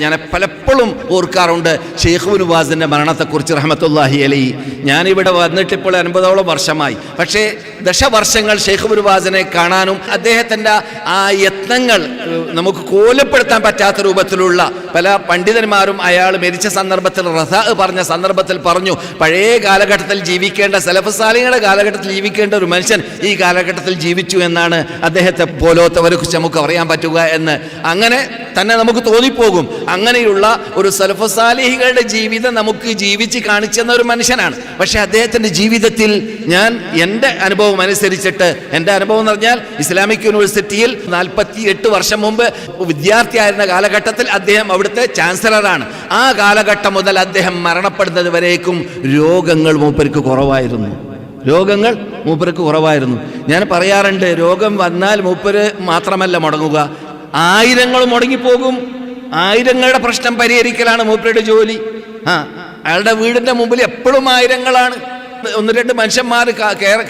ഞാൻ പലപ്പോഴും ഓർക്കാറുണ്ട് ഷെയ്ഖു നുവാസിന്റെ മരണത്തെക്കുറിച്ച് റഹമത്തുല്ലാഹി അലി ഞാനിവിടെ വന്നിട്ട് ഇപ്പോൾ അൻപതോളം വർഷമായി. പക്ഷേ ദശവർഷങ്ങൾ ഷെയ്ഖു നുവാസിനെ കാണാനും അദ്ദേഹത്തിന്റെ ആ യത്നങ്ങൾ നമുക്ക് കോലപ്പെടുത്താൻ പറ്റാത്ത രൂപത്തിലുള്ള പല പണ്ഡിതന്മാരും അയാൾ മരിച്ച സന്ദർഭത്തിൽ റസ പറഞ്ഞ സന്ദർഭത്തിൽ പറഞ്ഞു പഴയ കാലഘട്ടത്തിൽ ജീവിക്കേണ്ട സലഫസാലികളുടെ കാലഘട്ടത്തിൽ ജീവിക്കേണ്ട ഒരു മനുഷ്യൻ ഈ കാലഘട്ടത്തിൽ ജീവിച്ചു എന്നാണ് അദ്ദേഹത്തെ പോലോത്തവരെ കുറിച്ച് നമുക്ക് അറിയാൻ പറ്റുക എന്ന്. അങ്ങനെ തന്നെ നമുക്ക് തോന്നിപ്പോകും. അങ്ങനെയുള്ള ഒരു സലഫസാലിഹികളുടെ ജീവിതം നമുക്ക് ജീവിച്ച് കാണിച്ചെന്ന ഒരു മനുഷ്യനാണ്. പക്ഷെ അദ്ദേഹത്തിന്റെ ജീവിതത്തിൽ ഞാൻ എന്റെ അനുഭവം അനുസരിച്ചിട്ട് എന്റെ അനുഭവം എന്ന് പറഞ്ഞാൽ ഇസ്ലാമിക് യൂണിവേഴ്സിറ്റിയിൽ നാൽപ്പത്തി എട്ട് വർഷം മുമ്പ് വിദ്യാർത്ഥിയായിരുന്ന കാലഘട്ടത്തിൽ അദ്ദേഹം അവിടുത്തെ ചാൻസലറാണ്. ആ കാലഘട്ടം മുതൽ അദ്ദേഹം മരണപ്പെടുന്നത് വരേക്കും രോഗങ്ങൾ മൂപ്പർക്ക് കുറവായിരുന്നു. രോഗങ്ങൾ മൂപ്പർക്ക് കുറവായിരുന്നു. ഞാൻ പറയാറുണ്ട് രോഗം വന്നാൽ മൂപ്പര് മാത്രമല്ല മുടങ്ങുക. ആയിരങ്ങൾ മുടങ്ങിപ്പോകും ആയിരങ്ങളുടെ പ്രശ്നം പരിഹരിക്കലാണ് മൂപ്പരുടെ ജോലി. ആ അയാളുടെ വീടിന്റെ മുമ്പിൽ എപ്പോഴും ആയിരങ്ങളാണ്. ഒന്ന് രണ്ട് മനുഷ്യന്മാർ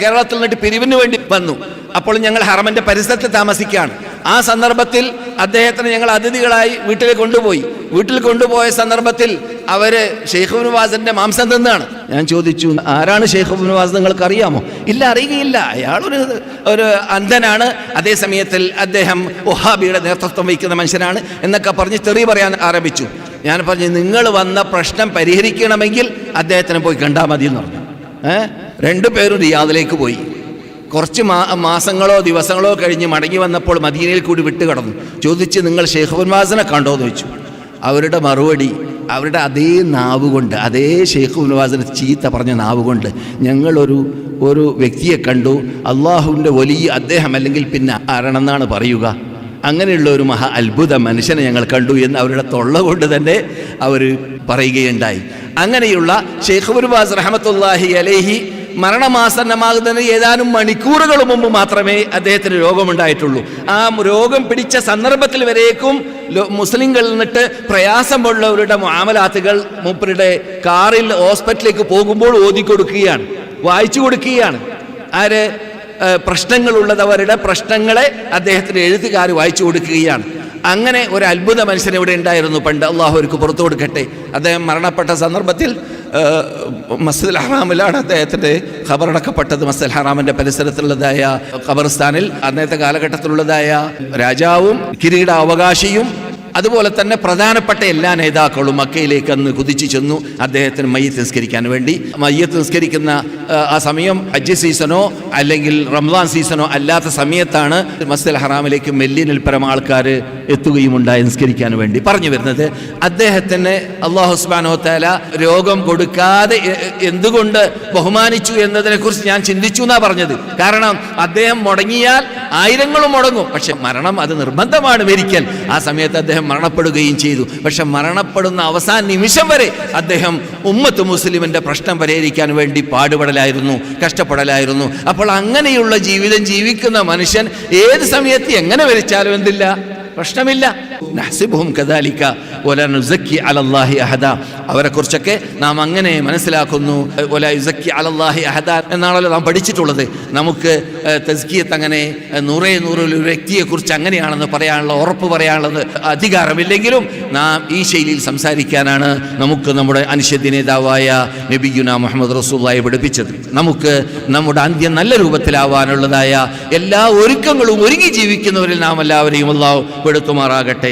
കേരളത്തിൽ നിന്നിട്ട് പിരിവിന് വേണ്ടി വന്നു. അപ്പോൾ ഞങ്ങൾ ഹറമന്റെ പരിസരത്ത് താമസിക്കുകയാണ്. ആ സന്ദർഭത്തിൽ അദ്ദേഹത്തിന് ഞങ്ങൾ അതിഥികളായി വീട്ടിൽ കൊണ്ടുപോയി. വീട്ടിൽ കൊണ്ടുപോയ സന്ദർഭത്തിൽ അവർ ഷെയ്ഖ് നിവാസിന്റെ മാംസം തിന്നാണ്. ഞാൻ ചോദിച്ചു ആരാണ് ഷെയ്ഖ് നിവാസ് നിങ്ങൾക്ക് അറിയാമോ ഇല്ല അറിയുകയില്ല. അയാളൊരു ഒരു അന്ധനാണ്. അതേ സമയത്തിൽ അദ്ദേഹം ഒഹാബിയുടെ നേതൃത്വം വഹിക്കുന്ന മനുഷ്യനാണ് എന്നൊക്കെ പറഞ്ഞ് തെറി പറയാൻ ആരംഭിച്ചു. ഞാൻ പറഞ്ഞു നിങ്ങൾ വന്ന പ്രശ്നം പരിഹരിക്കണമെങ്കിൽ അദ്ദേഹത്തിന് പോയി കണ്ടാൽ മതി എന്ന് പറഞ്ഞു. ഏഹ് രണ്ടുപേരും റിയാദിലേക്ക് പോയി. കുറച്ച് മാ മാസങ്ങളോ ദിവസങ്ങളോ കഴിഞ്ഞ് മടങ്ങി വന്നപ്പോൾ മദീനയിൽ കൂടി വിട്ട് കടന്നു ചോദിച്ച് നിങ്ങൾ ഷെയ്ഖ് ഉൻവാസിനെ കണ്ടോ എന്ന് ചോദിച്ചു. അവരുടെ മറുപടി അവരുടെ അതേ നാവ് കൊണ്ട് അതേ ഷെയ്ഖ് ഉൻവാസിനെ ചീത്ത പറഞ്ഞ നാവ് കൊണ്ട് ഞങ്ങളൊരു ഒരു വ്യക്തിയെ കണ്ടു. അള്ളാഹുവിന്റെ വലിയ അദ്ദേഹം അല്ലെങ്കിൽ പിന്നെ ആരാണെന്നാണ് പറയുക? അങ്ങനെയുള്ള ഒരു മഹാ അത്ഭുത മനുഷ്യനെ ഞങ്ങൾ കണ്ടു എന്ന് അവരുടെ തൊള്ള കൊണ്ട് തന്നെ അവർ പറയുകയുണ്ടായി. അങ്ങനെയുള്ള ഷെയ്ഖ് ഉർവാസ് റഹമത്തുല്ലാഹി അലേഹി മരണമാസന്നമാകുന്നതിന് ഏതാനും മണിക്കൂറുകൾ മുമ്പ് മാത്രമേ അദ്ദേഹത്തിന് രോഗമുണ്ടായിട്ടുള്ളൂ. ആ രോഗം പിടിച്ച സന്ദർഭത്തിൽ വരേക്കും മുസ്ലിങ്ങളിൽ നിന്നിട്ട് പ്രയാസമുള്ളവരുടെ മാമലാത്തുകൾ മൂപ്പരുടെ കാറിൽ ഹോസ്പിറ്റലിലേക്ക് പോകുമ്പോൾ ഓതി കൊടുക്കുകയാണ് വായിച്ചു കൊടുക്കുകയാണ്. ആര് പ്രശ്നങ്ങളുള്ളതവരുടെ പ്രശ്നങ്ങളെ അദ്ദേഹത്തിന് എഴുത്തുകാർ വായിച്ചു കൊടുക്കുകയാണ്. അങ്ങനെ ഒരു അത്ഭുത മനുഷ്യൻ ഇവിടെ ഉണ്ടായിരുന്നു പണ്ട്. അള്ളാഹു അവർക്ക് പുറത്തു കൊടുക്കട്ടെ. അദ്ദേഹം മരണപ്പെട്ട സന്ദർഭത്തിൽ മസ്ജിദുൽ ഹറാമിലാണ് അദ്ദേഹത്തിന്റെ ഖബറടക്കപ്പെട്ടത്. മസ്ജിദ് ഹറാമിന്റെ പരിസരത്തുള്ളതായ ഖബർസ്ഥാനിൽ അന്നത്തെ കാലഘട്ടത്തിലുള്ളതായ രാജാവും കിരീട അവകാശിയും അതുപോലെ തന്നെ പ്രധാനപ്പെട്ട എല്ലാ നേതാക്കളും മക്കയിലേക്ക് അന്ന് കുതിച്ചു ചെന്നു അദ്ദേഹത്തിന് മയ്യത്ത് നിസ്കരിക്കാൻ വേണ്ടി. മയ്യത്ത് നിസ്കരിക്കുന്ന ആ, സമയം ഹജ്ജ് സീസണോ അല്ലെങ്കിൽ റംസാൻ സീസണോ അല്ലാത്ത സമയത്താണ് മസ്ജിദ് ഹറാമിലേക്ക് മെല്ലിനിൽ പരം ആൾക്കാർ എത്തുകയും ഉണ്ടായി നിസ്കരിക്കാൻ വേണ്ടി പറഞ്ഞു വരുന്നത്. അദ്ദേഹത്തിന് അള്ളാഹു സുബ്ഹാനഹു തആല രോഗം കൊടുക്കാതെ എന്തുകൊണ്ട് ബഹുമാനിച്ചു എന്നതിനെ കുറിച്ച് ഞാൻ ചിന്തിച്ചു എന്നാ പറഞ്ഞത്. കാരണം അദ്ദേഹം മുടങ്ങിയാൽ ആയിരങ്ങളും മുടങ്ങും. പക്ഷെ മരണം അത് നിർബന്ധമാണ് മരിക്കൽ ആ സമയത്ത് അദ്ദേഹം മരണപ്പെടുകയും ചെയ്തു. പക്ഷെ മരണപ്പെടുന്ന അവസാന നിമിഷം വരെ അദ്ദേഹം ഉമ്മത്ത് മുസ്ലിമിന്റെ പ്രശ്നം പരിഹരിക്കാൻ വേണ്ടി പാടുപെടലായിരുന്നു കഷ്ടപ്പെടലായിരുന്നു. അപ്പോൾ അങ്ങനെയുള്ള ജീവിതം ജീവിക്കുന്ന മനുഷ്യൻ ഏത് സമയത്ത് എങ്ങനെ വരച്ചാലും എന്തില്ല? പ്രശ്നമില്ല. നഹ്സിബുഹും കദാലിക ഒല നുസക്കി അലല്ലാഹി അഹദ. അവരെ കുറിച്ചൊക്കെ നാം അങ്ങനെ മനസ്സിലാക്കുന്നു. ഒല യുസക്കി അലല്ലാഹി അഹദ എന്നാണല്ലോ നാം പഠിച്ചിട്ടുള്ളത്. നമുക്ക് തസ്കിയത്ത് അങ്ങനെ നൂറേ നൂറിൽ ഒരു വ്യക്തിയെക്കുറിച്ച് അങ്ങനെയാണെന്ന് പറയാനുള്ള ഉറപ്പ് പറയാനുള്ളത് അധികാരമില്ലെങ്കിലും നാം ഈ ശൈലിയിൽ സംസാരിക്കാനാണ് നമുക്ക് നമ്മുടെ അനുഷ്യദ്യ നേതാവായ നബിയുന മുഹമ്മദ് റസൂല്ലായി പഠിപ്പിച്ചത്. നമുക്ക് നമ്മുടെ അന്ത്യം നല്ല രൂപത്തിലാവാനുള്ളതായ എല്ലാ ഒരുക്കങ്ങളും ഒരുങ്ങി ജീവിക്കുന്നവരിൽ നാം എല്ലാവരെയും അള്ളാഹു പെടുത്തുമാറാകട്ടെ.